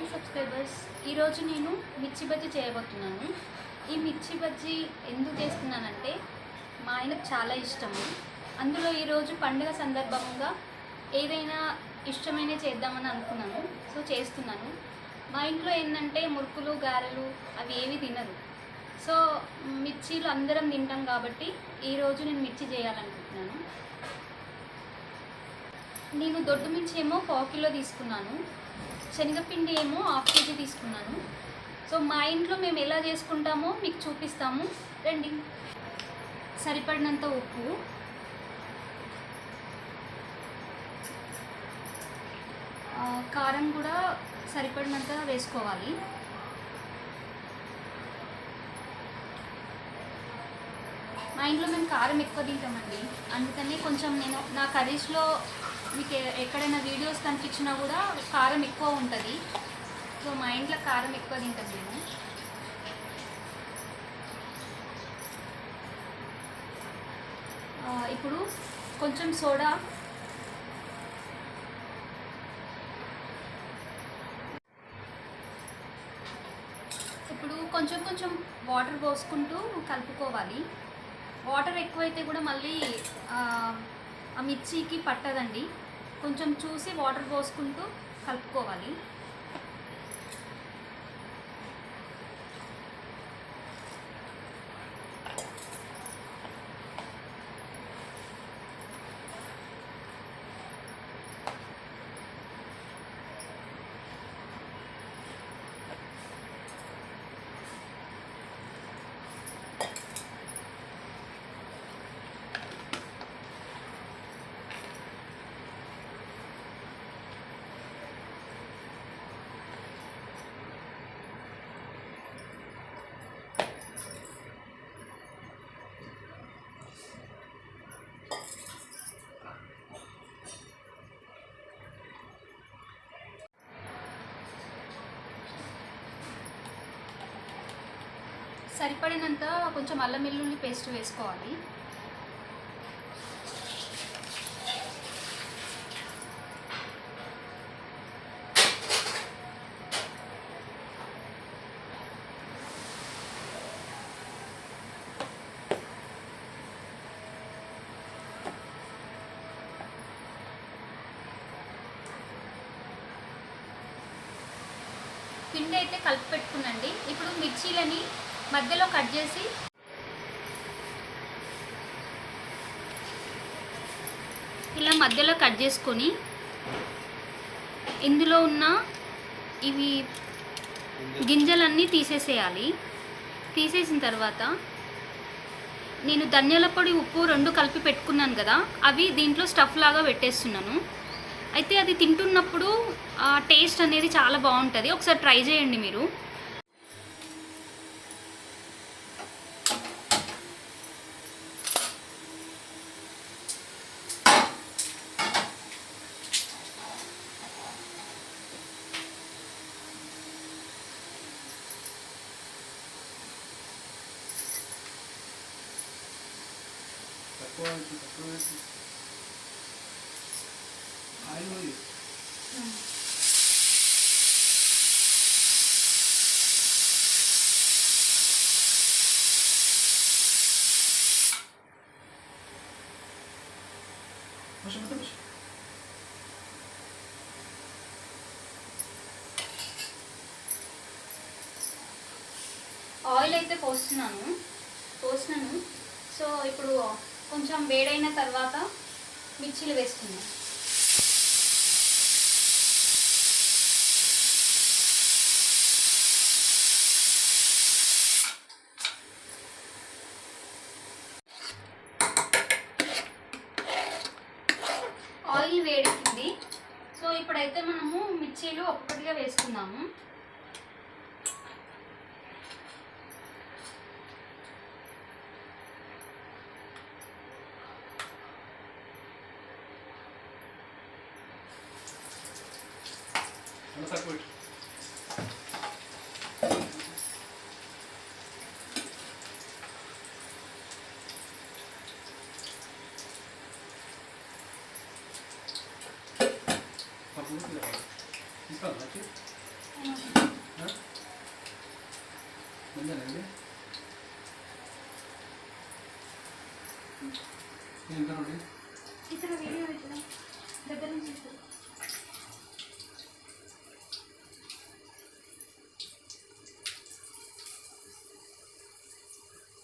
Hi subscribers ఈరోజు నేను మిర్చి బజ్జీ చేయబోతున్నాను. ఈ మిర్చి బజ్జీ ఎందుకు చేస్తున్నానంటే మా ఆయనకు చాలా ఇష్టము. అందులో ఈరోజు పండుగ సందర్భంగా ఏదైనా ఇష్టమైన చేద్దామని అనుకున్నాను. సో చేస్తున్నాను. మా ఇంట్లో ఏంటంటే మురుకులు గారెలు అవి ఏవి తినరు. సో మిర్చీలు అందరం తింటాం కాబట్టి ఈరోజు నేను మిర్చి చేయాలనుకుంటున్నాను. నేను దొడ్డు మిర్చి ఏమో పావు కిలో తీసుకున్నాను. శనగపిండి ఏమో హాఫ్ కేజీ తీసుకున్నాను. సో మా ఇంట్లో మేము ఎలా చేసుకుంటామో మీకు చూపిస్తాము. రండి. సరిపడినంత ఉప్పు. కారం కూడా సరిపడినంత వేసుకోవాలి. మా ఇంట్లో మేము కారం ఎక్కువ తింటామండి. అందుకని కొంచెం నేను నా కర్రీస్లో మీకు ఎక్కడైనా వీడియోస్ కనిపించినా కూడా కారం ఎక్కువ ఉంటుంది. సో మా ఇంట్లో కారం ఎక్కువ తింటుంది మేము. ఇప్పుడు కొంచెం సోడా. ఇప్పుడు కొంచెం కొంచెం వాటర్ పోసుకుంటూ కలుపుకోవాలి. వాటర్ ఎక్కువైతే కూడా మళ్ళీ ఆ, మిర్చికి పట్టదండి. కొంచెం చూసి వాటర్ పోసుకుంటూ కలుపుకోవాలి. సరిపడినంత కొంచెం అల్లం వెల్లుల్లి పేస్ట్ వేసుకోవాలి. పిండి అయితే కలిపి పెట్టుకునండి ఇప్పుడు మిర్చీలని మధ్యలో కట్ చేసి ఇలా మధ్యలో కట్ చేసుకొని ఇందులో ఉన్న ఇవి గింజలన్నీ తీసేసేయాలి. తీసేసిన తర్వాత నేను ధనియాల పొడి ఉప్పు రెండు కలిపి పెట్టుకున్నాను కదా అవి దీంట్లో స్టఫ్ లాగా పెట్టేస్తున్నాను. అయితే అది తింటున్నప్పుడు టేస్ట్ అనేది చాలా బాగుంటుంది. ఒకసారి ట్రై చేయండి మీరు. తక్కువ తక్కువ ఆయిల్ పోయి ఆయిల్ అయితే పోస్తున్నాను. పోస్తున్నాను. సో ఇప్పుడు కొంచెం వేడైన తర్వాత మిర్చీలు వేసుకుందాం. ఆయిల్ వేడెక్కింది. సో ఇప్పుడైతే మనము మిర్చీలు ఒక్కొక్కటిగా వేసుకుందాము. ఉందేనండి ఏం కరండి ఇక్కడ వీడియో దగ్గర నుంచి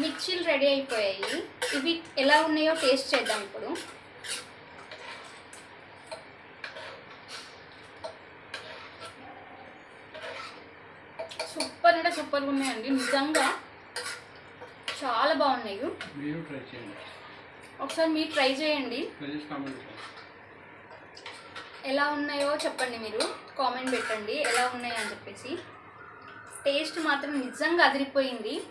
మిర్చీలు రెడీ అయిపోయాయి. ఇవి ఎలా ఉన్నాయో టేస్ట్ చేద్దాం ఇప్పుడు. అంటే సూపర్గా ఉన్నాయండి. నిజంగా చాలా బాగున్నాయి. మీరు ట్రై చేయండి. ఒకసారి మీరు ట్రై చేయండి. ఎలా ఉన్నాయో చెప్పండి మీరు. కామెంట్ పెట్టండి. ఎలా ఉన్నాయో అని చెప్పేసి. టేస్ట్ మాత్రం నిజంగా అదిరిపోయింది.